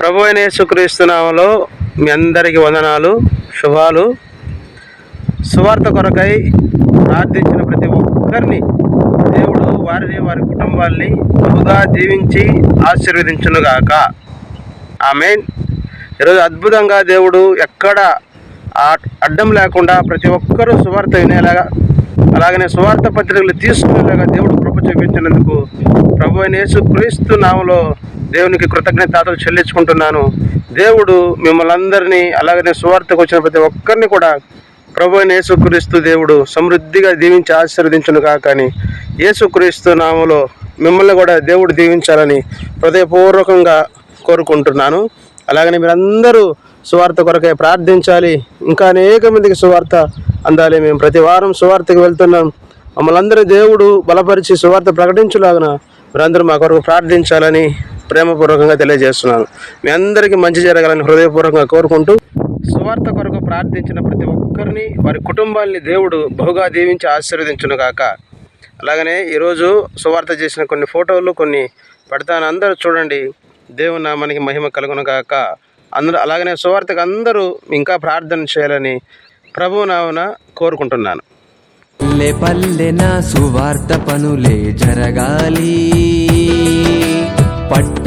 ప్రభు అయిన యేసుక్రీస్తునామలో మీ అందరికీ వందనాలు శుభాలు. సువార్త కొరకై ప్రార్థించిన ప్రతి ఒక్కరిని దేవుడు వారిని వారి కుటుంబాల్ని బహుగా జీవించి ఆశీర్వదించునుగాక. ఆమె ఈరోజు అద్భుతంగా దేవుడు ఎక్కడ అడ్డం లేకుండా ప్రతి ఒక్కరూ సువార్త వినేలాగా అలాగనే సువార్త పత్రికలు తీసుకునేలాగా దేవుడు కృప చూపించినందుకు ప్రభు అయిన యేసు క్రీస్తు నామలో దేవునికి కృతజ్ఞతలు చెల్లించుకుంటున్నాను. దేవుడు మిమ్మల్ని అందరినీ అలాగనే సువార్తకు వచ్చిన ప్రతి ఒక్కరిని కూడా ప్రభు యేసుక్రీస్తు దేవుడు సమృద్ధిగా దీవించి ఆశీర్వదించును కాకని యేసుక్రీస్తు నామలో మిమ్మల్ని కూడా దేవుడు దీవించాలని హృదయపూర్వకంగా కోరుకుంటున్నాను. అలాగనే మీరందరూ సువార్త కొరకే ప్రార్థించాలి. ఇంకా అనేక మందికి సువార్త అందాలి. మేము ప్రతి వారం సువార్తకు వెళ్తున్నాం. మమ్మల్ని అందరూ దేవుడు బలపరిచి సువార్త ప్రకటించులాగన మీరందరూ మా కొరకు ప్రార్థించాలని ప్రేమపూర్వకంగా తెలియజేస్తున్నాను. మీ అందరికీ మంచి జరగాలని హృదయపూర్వకంగా కోరుకుంటూ సువార్త కొరకు ప్రార్థించిన ప్రతి ఒక్కరిని వారి కుటుంబాన్ని దేవుడు బహుగా దీవించి ఆశీర్వదించును గాక. అలాగనే ఈరోజు సువార్త చేసిన కొన్ని ఫోటోలు కొన్ని పెడతాను. అందరూ చూడండి. దేవుని నామానికి మహిమ కలుగును గాక. అందరూ అలాగనే సువార్తకు అందరూ ఇంకా ప్రార్థన చేయాలని ప్రభు నామన కోరుకుంటున్నాను. పల్లె పల్లెన సువార్త పనులే జరగాలి.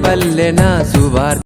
పల్లె నా సువార్త